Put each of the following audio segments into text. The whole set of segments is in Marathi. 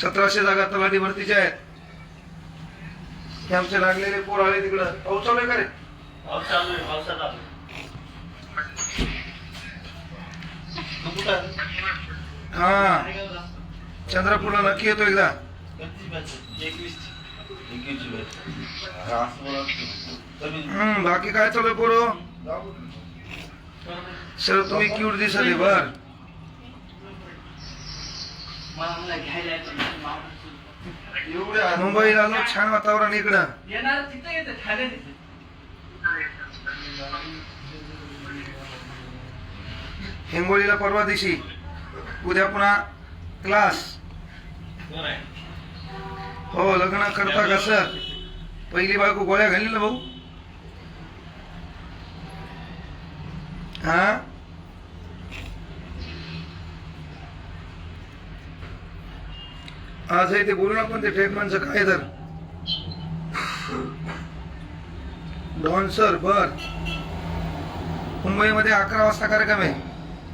सतराशे जागा तलाठी भरतीच्या आहेत. आमचे लागलेले पोर आले तिकडं. पाऊस चालू आहे का रे? हा. चंद्रपूरला नक्की येतो एकदा. हा, बाकी काय चालू आहे पोरो? सर तुम्ही क्यूट दिसत आहे बर. मला घ्यायला. एवढे. मुंबईला आलो छान वातावरण इकडं येणार तिथं येतं तिथे हिंगोलीला परवा दिवशी उद्या पुन्हा क्लास? हो लग्न करता कसं पहिली बायको गोळ्या घालील भाऊ हा आज आहे ते बोलू ना पण ते माणसं काय तर. डॉन सर बर. मुंबईमध्ये अकरा वाजता कार्यक्रम आहे.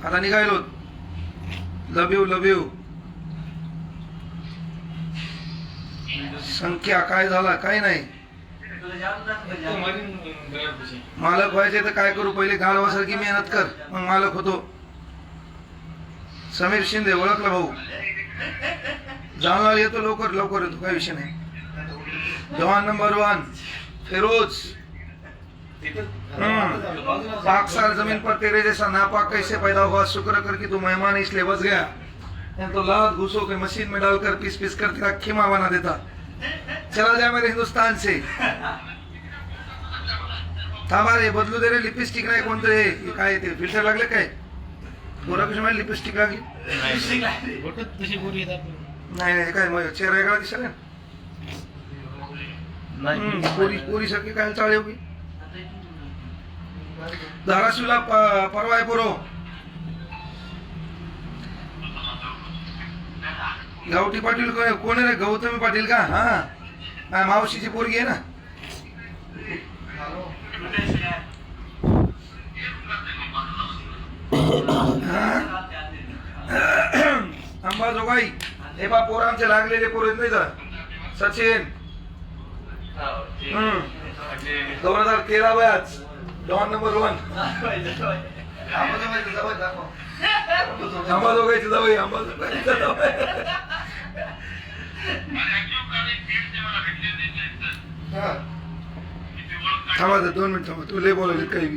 आता निघायलो. लव यू लव यू संख्या काय झाला काय नाही. मालक व्हायचे तर काय करू पहिले गाढवासारखी मेहनत कर मग मालक होतो. समीर शिंदे ओळखला भाऊ. जालना येतो लवकर लवकर. येतो काही विषय नाही. जवान नंबर वन फिरोज. हम्म। पाक सार जमीन पर तेरे जैसा नापाक कैसे पैदा हुआ? शुक्र कर कि तू मेहमान इसलिए बच गया. नहीं तो लात घुसो के मशीन में डालकर पीस पीस कर तेरा खीमा बना देता. चला जाए मेरे हिंदुस्तान से. थांबा रे बदलू दे रे लिपस्टिक नाही कोणतं हे? हे काय ते फिल्टर लागले काय? गोराकृष्ण लिपस्टिक लागली? नाही नाही काय मग चेहरा वेगळा दिसेल ना. हम्म, पोरी पोरी सारखी काय चाळे उभी? धाराशिवला परवा आहे पोरो. गावठी पाटील कोण रे? गौतमी पाटील का? हा. मावशीची पोरगी आहे ना. अंबाजोगाई. हे बा पोरांचे लागलेले पोर आहेत नाही का? सचिन. हम्म. दोन हजार तेरा वयाच डॉन नंबर वन अंबाजोगाईची जवळ अंबाजोगाईची जवळ थांबा दोन मिनिट थांबा. तू लय बोलावले काही